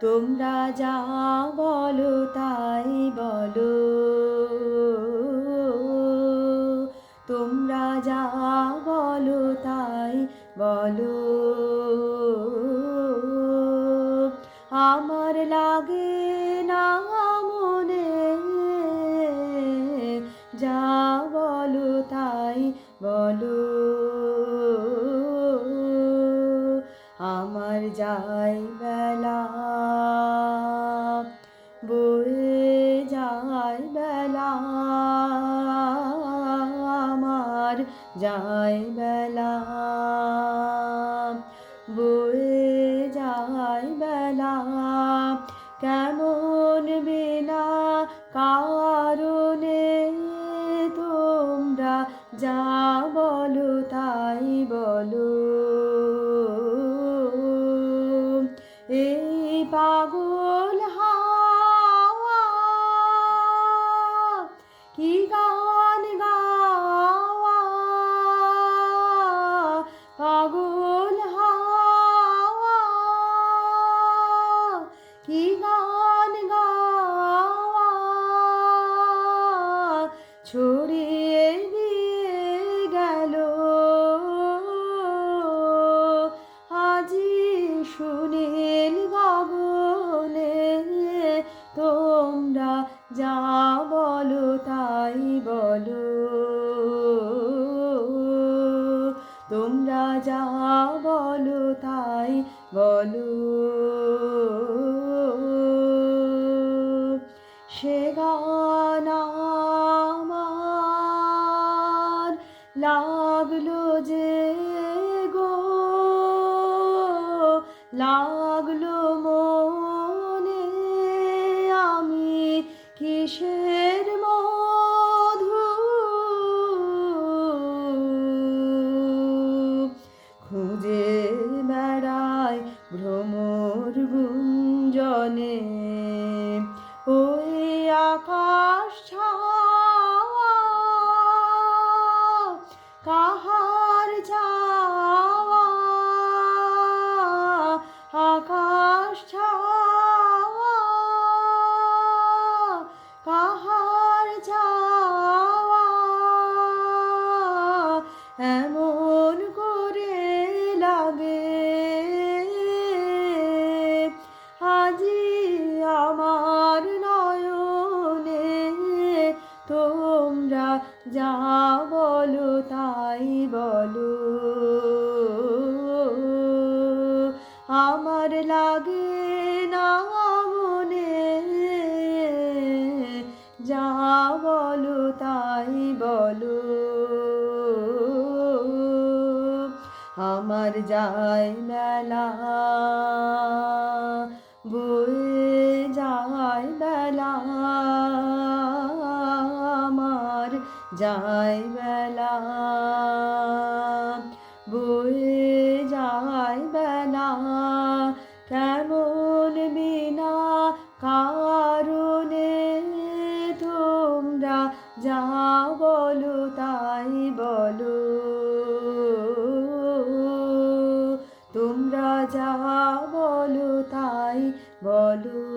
তোমরা যা বলো তাই বলো। তোমরা যা বলো তাই বলো। আমার লাগে আমার যাই বেলা, বয়ে যায় বেলা, আমার যাই বেলা, বয়ে যায় বেলা, কেমন বিনা কারণে তোমরা যা বলো তাই বলো। Eu তোমরা যা বলো, তাই বলো। তোমরা যা বলো, তাই বলো। সে গান আমার লাগল যে গো, লাগল মনে গুঞ্জনে ওই আকাশ কাহার যাওয়া আকাশ কাহার যাওয়া এমন যা বলো তাই বলো। আমার লাগে না মনে, যা বলো তাই বলো। আমার যায় মেলা। যায় বেলা, বয়ে যায় বেলা। কেমন বিনা কারণে তোমরা যা বলো তাই বলো। তোমরা যা বলো তাই বলো।